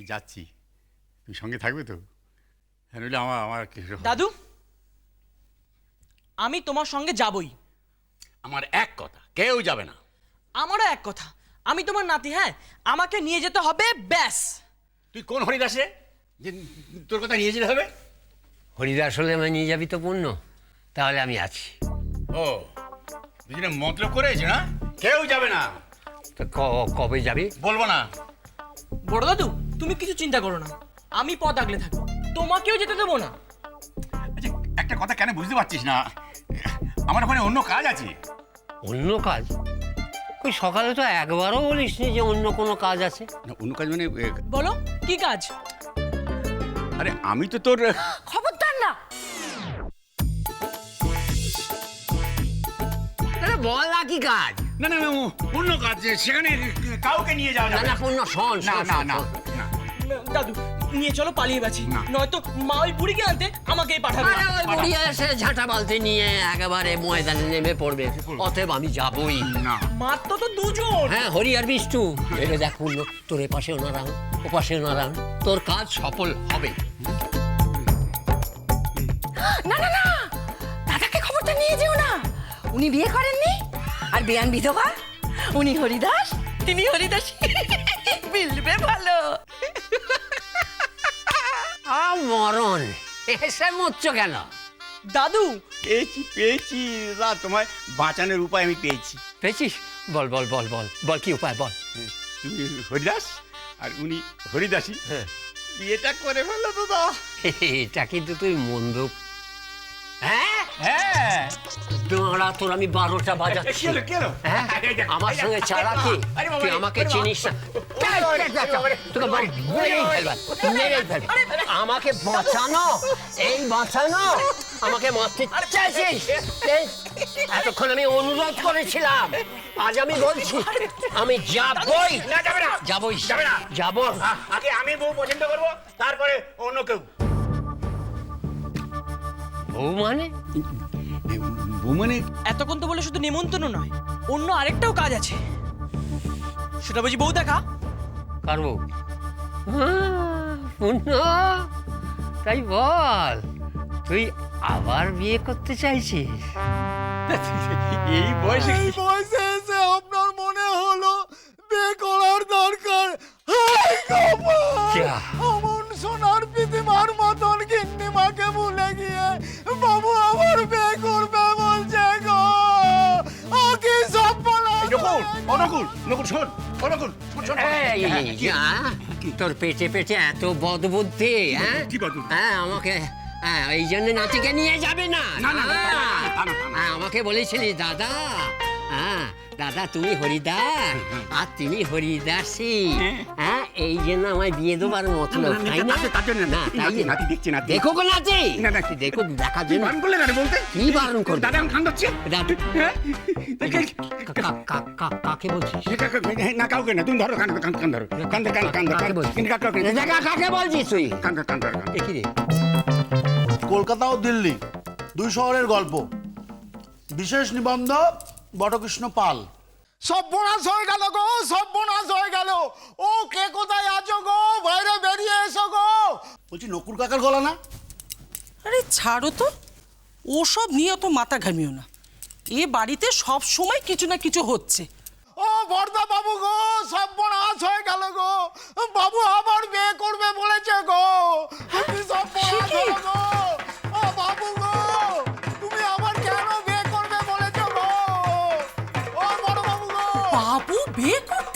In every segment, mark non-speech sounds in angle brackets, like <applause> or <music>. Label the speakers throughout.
Speaker 1: যে যাচ্ছি। তুমি সঙ্গে থাকবে তো? হ্যাঁ নইলে আমার আমার কিরকম-
Speaker 2: দাদু আমি তোমার সঙ্গে যাবই।
Speaker 1: আমার এক কথা কেউ যাবে না।
Speaker 2: আমারও এক কথা আমি তোমার নাতি হ্যাঁ? আমাকে নিয়ে যেতে হবে ব্যাস।
Speaker 1: তুই কোন হরিদাস রে? যে তোর কথা নিয়ে যেতে হবে?
Speaker 3: হরিদাস হলে আমায় নিয়ে যাবি তো পূর্ণ। তাহলে আমি আছি।
Speaker 1: ও দুজনে মতলব করেছে না? কেউ যাবে না।
Speaker 3: তো ক- কবে যাবি?
Speaker 1: বলব না।
Speaker 2: বড় দাদু তুমি কিছু চিন্তা করো না। আমি পথ আগলে থাকব। তোমাকেও যেতে দেবো না।
Speaker 1: আচ্ছা একটা কথা কেন বুঝতে পারছিস না? আমার ওখানে অন্য কাজ আছে।
Speaker 3: অন্য কাজ? ওই সকালে তো একবারও বলিস নি যে অন্য কোনো কাজ আছে।
Speaker 1: না, অন্য কাজ মানে এ,
Speaker 2: বলো কি কাজ?
Speaker 1: আরে আমি তো তোর
Speaker 4: খবরদার না।
Speaker 3: আরে বল না কি কাজ?
Speaker 1: না না না, অন্য কাজ সেখানে কাউকে নিয়ে যাওয়া
Speaker 3: না
Speaker 1: যাবে
Speaker 3: না। পূর্ণ শোন
Speaker 1: না
Speaker 3: শোন,
Speaker 1: না
Speaker 3: শোন,
Speaker 1: না।
Speaker 3: শোন।
Speaker 1: না
Speaker 2: দাদু নিয়ে চলো পালিয়ে বাঁচি নয়তো মা ওই বুড়িকে আনতে আমাকেই পাঠাবে।
Speaker 3: আরে ওই বুড়ি এসে ঝাঁটা বালতি নিয়ে একেবারে ময়দানে নেমে পড়বে। অতএব আমি যাবই।
Speaker 1: না।
Speaker 2: তো দুজন।
Speaker 3: হ্যাঁ হরি আর বিষ্টু। ভেবে দেখ পূর্ণ তোর নারায়ণ ও নারায়ণ তোর কাজ সফল হবে।
Speaker 4: না না না। দাদাকে খবরটা নিয়ে যেও না। উনি বিয়ে করেননি? আর বিয়ান বিধবা? উনি হরিদাস? তিনি হরিদাস <laughs> মিলবে ভালো।
Speaker 3: মরণ। এসে মরছ কেন?
Speaker 2: দাদু!
Speaker 1: পেয়েছি পেয়েছি। দাদা তোমায় বাঁচানোর উপায় আমি পেয়েছি।
Speaker 3: পেয়েছিস? বল বল বল বল বল কি উপায় বল।
Speaker 1: তুমি হরিদাস? আর উনি হরিদাসী?
Speaker 3: হ্যাঁ।
Speaker 1: বিয়েটা করে ফেলল দাদা। <laughs>
Speaker 3: এটা কিন্তু তুই মন্দ হ্যাঁ?
Speaker 1: হ্যাঁ।
Speaker 3: তোরা তোর আমি বারোটা বাজাচ্ছি? হ্যাঁ? আমার সঙ্গে কি? তুই আমাকে চিনিস না? তোকে মেরেই মেরেই। আমাকে বাঁচানো এই বাঁচানো আমাকে মারতে চাইছিস? এতক্ষণ আমি অনুরোধ করেছিলাম আজ আমি বলছি আমি যাবই।
Speaker 1: না
Speaker 3: যাবই।
Speaker 1: যাব আগে আমি বউ পছন্দ করব তারপরে অন্য কেউ।
Speaker 3: ও মানে
Speaker 1: বউ মানে?
Speaker 2: এতক্ষণ তো বলে শুধু নিমন্ত্রণ নয় অন্য আরেকটাও কাজ আছে। সেটা বুঝি বউ দেখা?
Speaker 3: কার বউ? তাই বল তুই আবার বিয়ে করতে চাইছিস?
Speaker 1: এই বয়সে অনুকুল নকুল শোন অনুকূল শোন শোন
Speaker 3: এই,
Speaker 1: হ্যাঁ, কি?
Speaker 3: যা, তোর পেটে পেটে এত বদবুদ্ধি হ্যাঁ?
Speaker 1: কি বদবুদ্ধি?
Speaker 3: হ্যাঁ আমাকে হ্যাঁ এই জন্য নাতিকে নিয়ে যাবে না?
Speaker 1: না, না, না, না, না,
Speaker 3: হ্যাঁ,
Speaker 1: না, না, না, না।
Speaker 3: হ্যাঁ, আমাকে বলেছিলি দাদা হ্যাঁ দাদা তুমি হরিদাস আর তিনি হরিদাসী হ্যাঁ? এই জন্য আমায় বিয়ে দেবার মতলব
Speaker 1: না, না,
Speaker 3: তাই না
Speaker 1: নাতি- তার জন্য না,
Speaker 3: না তাই
Speaker 1: নাতি- নাতি দেখছে, নাতি।
Speaker 3: দেখো গো নাতি!
Speaker 1: না, নাতি।
Speaker 3: দেখো। দেখার
Speaker 1: তুই
Speaker 3: জন্য
Speaker 1: বারণ করলে না বলতে?
Speaker 3: কি বারণ করবে
Speaker 1: দাদা
Speaker 3: দাদু
Speaker 1: হ্যাঁ?
Speaker 3: কা- কা- কা- কাকে বলছিস?
Speaker 1: না কাউকে না তুমি ধরো কান কান কান ধরো কান কান কান
Speaker 3: কাকে বলছিস কাকে বলছিস তুই?
Speaker 1: কান কান ধর কান ধর।
Speaker 3: দেখি রে।
Speaker 5: কলকাতা ও দিল্লি দুই শহরের গল্প। বিশেষ নিবন্ধ বটকৃষ্ণ পাল। সর্বনাশ হয়ে গেল গো সর্বনাশ হয়ে গেল। ও কে কোথায় আছো গো? বাইরে বেরিয়ে এসো গো। বলছি নকুর কাকার গলা না?
Speaker 6: আরে ছাড়ো তো ওসব নিয়ে অত মাথা ঘামিও না। এ বাড়িতে সব সময় কিছু না কিছু হচ্ছে।
Speaker 5: ও বর্দা বাবু গো সর্বনাশ হয়ে গেল গো। বাবু আবার বিয়ে করবে বলেছে গো। কি সর্বনাশ হলো গো।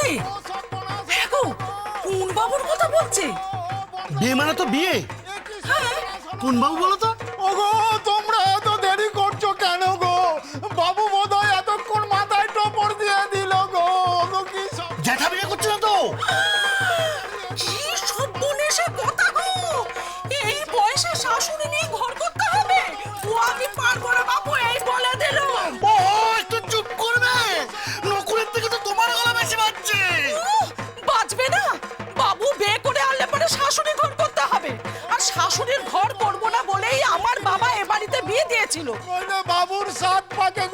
Speaker 6: করতে হ্যাঁ গো কোন বাবুর কথা বলছে।
Speaker 5: বিয়ে মানে তো বিয়ে। কোন বাবু বলো তো। ওগো তোমরা এত দেরি করছ কেন গো? বাবু বোধহয় এতক্ষণ মাথায় টপর দিয়ে দিল গো। ওগো কি সব জ্যাঠা বিয়ে করছে না তো?
Speaker 6: কি সব বনেছে কথা গো? এই বয়সে শাশুড়ি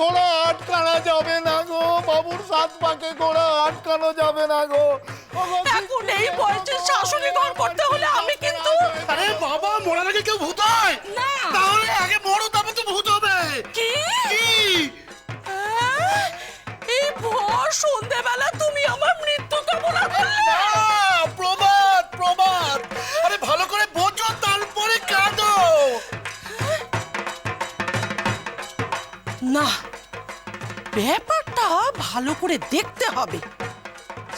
Speaker 5: ঘোড়া আটকানো যাবে না গো। বাবুর সাত পাকে ঘোড়া আটকানো যাবে না গো।
Speaker 6: এখন এই বয়সে শাশুড়ি ঘর করতে
Speaker 5: হলে আমি কিন্তু আরে
Speaker 6: বাবা
Speaker 5: মোড়ার আগে কেউ ভূত ভালো করে
Speaker 6: দেখতে হবে।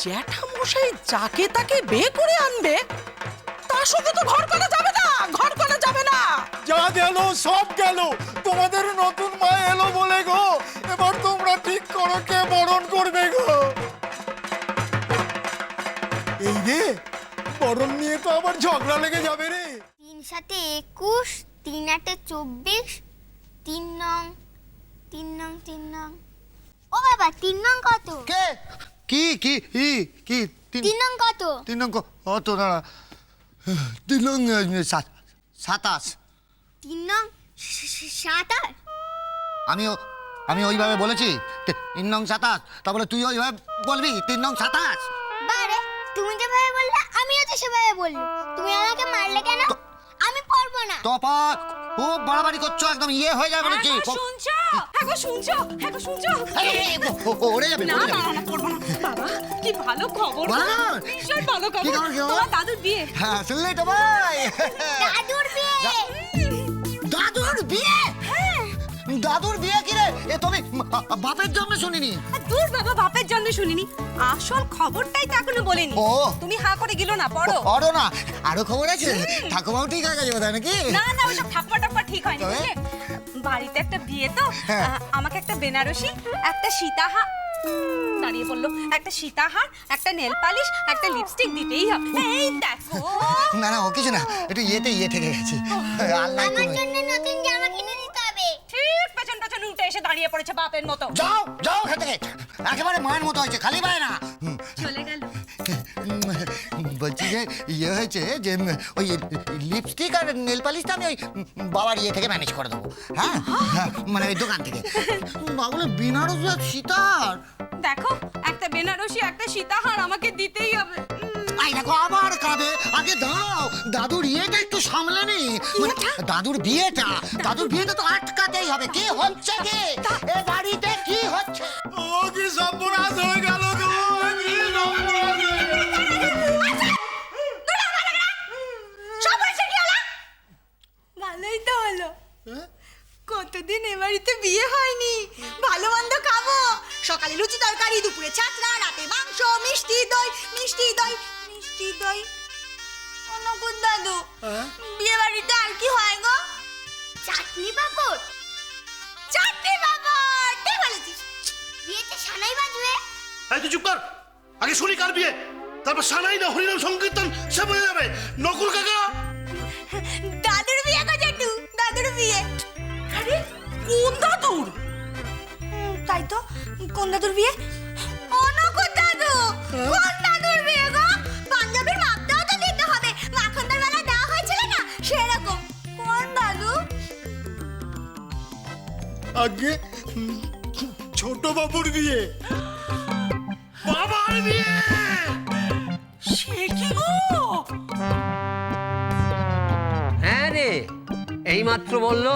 Speaker 6: জ্যাঠামশাই যাকে তাকে বিয়ে করে আনবে তার সঙ্গে তো ঘর করা যাবে না ঘর করা যাবে না।
Speaker 5: যা গেল সব গেল। তোমাদের নতুন মা এলো বলে গো। এবার তোমরা ঠিক করো কে বরণ করবে গো। এই রে বরণ নিয়ে তো আবার ঝগড়া লেগে যাবে রে।
Speaker 7: তিন সাথে একুশ তিন আটে চব্বিশ তিন নং তিন নং তিন নং। ও বাবা তিন নং কত
Speaker 5: কে কি কি কি কি তিন
Speaker 7: তিন নং কত
Speaker 5: তিন নং অত না তিন নং সাত- সাতাশ
Speaker 7: তিন নং সাতাশ
Speaker 8: আমি আমি ওইভাবে বলেছি তিন নং সাতাশ তারপরে তুই ওইভাবে বলবি তিন নং সাতাশ
Speaker 7: বারে তুমি যেভাবে বললে আমিও তো সেভাবে বললুম তুমি আমাকে মারলে কেন আমি পারব না
Speaker 8: তপা খুব বাড়াবাড়ি করছ একদম ইয়ে হয়ে যাবে নাকি?
Speaker 6: শুনছো? হ্যাঁ শুনছো? হ্যাঁ শুনছো?
Speaker 8: এই, এই, এই, ও- ও- ওড়ে যাবে
Speaker 6: না না না করব না। বাবা কি ভালো খবর ভীষণ ভালো খবর? তোমার দাদুর বিয়ে।
Speaker 8: হ্যাঁ শুনলে তো ভাই।
Speaker 7: দাদুর বিয়ে।
Speaker 8: দাদুর বিয়ে? দাদুর বিয়ে কি রে এ তুমি বাপের জন্য শুনিনি।
Speaker 9: দূর বাবা বাপের জন্য শুনিনি। আসল খবরটাই তো এখনও বলেনি।
Speaker 8: ও।
Speaker 9: তুমি হা করে গেলো না পড়ো।
Speaker 8: পড়ো না। আরও খবর আছে? ঠাকুমাও ঠিক হয়ে গেছে বোধহয় নাকি?
Speaker 9: না না ওইসব ঠাপ্পা টাপ্পা ঠিক হয়নি বাড়িতে একটা বিয়ে তো।
Speaker 8: হ্যাঁ।
Speaker 9: আমাকে একটা বেনারসি একটা সীতাহার দাঁড়িয়ে বলল একটা সীতাহার একটা নেল পালিশ একটা লিপস্টিক দিতেই হবে। এই দেখো।
Speaker 8: না না ও কিছু না। একটু ইয়েতে ইয়ে থেকে গেছে। আল্লাহ
Speaker 7: আমার জন্য নতুন জামা
Speaker 9: পেছন এসে দাঁড়িয়ে পড়েছে বাপের মতো।
Speaker 8: যাও যাও থেকে। একেবারে মায়ের মতো হয়েছে খালি পায় না।
Speaker 9: চলে গেল।
Speaker 8: বলছি যে ইয়ে হয়েছে যে ওই লিপস্টিক আর নেল পালিশটা আমি ওই বাবার ইয়ে থেকে ম্যানেজ করে দেবো। হ্যাঁ? হ্যাঁ, মানে ওই দোকান থেকে। <laughs> বাবুলে বিনারস আর সীতাহার।
Speaker 9: দেখো একটা বেনারসি একটা সীতাহার আমাকে
Speaker 8: দাদুর ইয়েটা একটু সামলে নি। মানে দাদুর বিয়েটা? দাদুর বিয়েটা তো আটকাতেই হবে। কি হচ্ছে কি? এ বাড়িতে কি হচ্ছে?
Speaker 5: ও কি সর্বনাশ হয়ে গেল হয়ে
Speaker 9: ভালোই তো হলো। কতদিন এ বাড়িতে বিয়ে হয়নি? ভালো মন্দ খাব। সকালে লুচি তরকারি দুপুরে ছাত্রা রাতে মাংস মিষ্টি দই মিষ্টি দই মিষ্টি দই। অনুকুল দাদু বিয়ে বাড়িতে আর কি হয় গো?
Speaker 7: চাটনি পাপড়
Speaker 9: চাটনি বাবা ঠিক বলেছিস।
Speaker 7: বিয়েতে সানাই বাজবে?
Speaker 5: এই তুই চুপ কর। আগে শুনি কার বিয়ে। তারপর সানাই না হরিনাম সংকীর্তন সে বোঝা যাবে। নকুল কাকা।
Speaker 9: দাদুর বিয়ে গো জেঠু দাদুর বিয়ে।
Speaker 6: আরে কোন দাদুর?
Speaker 9: তাই তো কোন দাদুর বিয়ে?
Speaker 5: আগে ছোট বাবুর বিয়ে। বাবার বিয়ে!
Speaker 6: সে কি গো?
Speaker 3: হ্যাঁ রে এইমাত্র বলল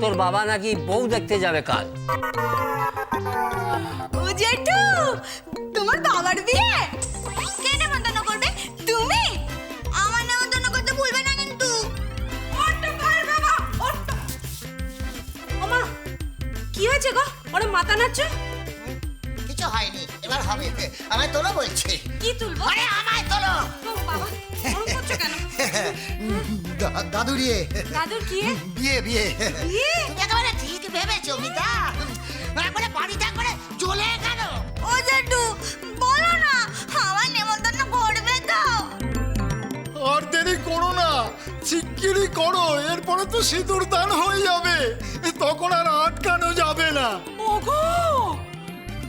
Speaker 3: তোর বাবা নাকি বউ দেখতে যাবে কাল।
Speaker 9: ও জেঠু তোমার বাবার বিয়ে? কে হয়েছে গো? ওরা মাথা নাচছে
Speaker 8: কিছু হয়নি এবার হবে আমায় তোলো বলছে।
Speaker 9: কি তুলবো?
Speaker 8: আরে আমায় তোলো।
Speaker 9: বাবা ওরম করছ কেন? <laughs>
Speaker 8: দাদুর ইয়ে
Speaker 9: দাদুর কি
Speaker 8: বিয়ে বিয়ে।
Speaker 9: বিয়ে
Speaker 8: তুমি একেবারে ঠিক ভেবেছো মিতা। একবারে চলে গেল
Speaker 9: ও বলো না আমার নেমন্তন্ন করবে তো।
Speaker 5: আর দেরি করো না শিগগিরই করো এরপরে তো সিঁদুর দান হয়ে যাবে। তখন আর আটকানো যাবে না।
Speaker 6: ওগো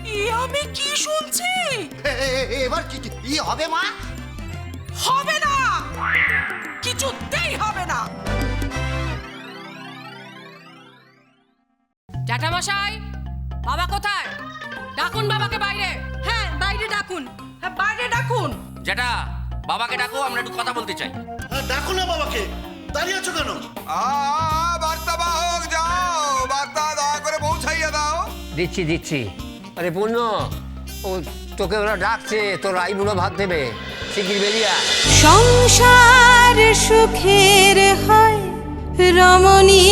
Speaker 6: এ আমি কি শুনছি?
Speaker 8: এবার কি কি- হবে মা?
Speaker 6: হবে না! কিছুতেই হবে না!
Speaker 10: জ্যাঠামশাই বাবা কোথায়? ডাকুন বাবাকে বাইরে।
Speaker 9: হ্যাঁ বাইরে ডাকুন।
Speaker 6: হ্যাঁ বাইরে ডাকুন।
Speaker 11: যেটা বাবাকে ডাকো আমরা একটু কথা বলতে চাই।
Speaker 5: হ্যাঁ, ডাকো না বাবাকে। দাঁড়িয়ে আছো কেন?
Speaker 11: বার্তা
Speaker 3: দিচ্ছি দিচ্ছি আরে পূর্ণ, ও তোকে ওরা ডাকছে, তোর আইবুড়ো ভাত দেবে শিগগির বেরিয়া।
Speaker 9: সংসার সুখের হয় রমণী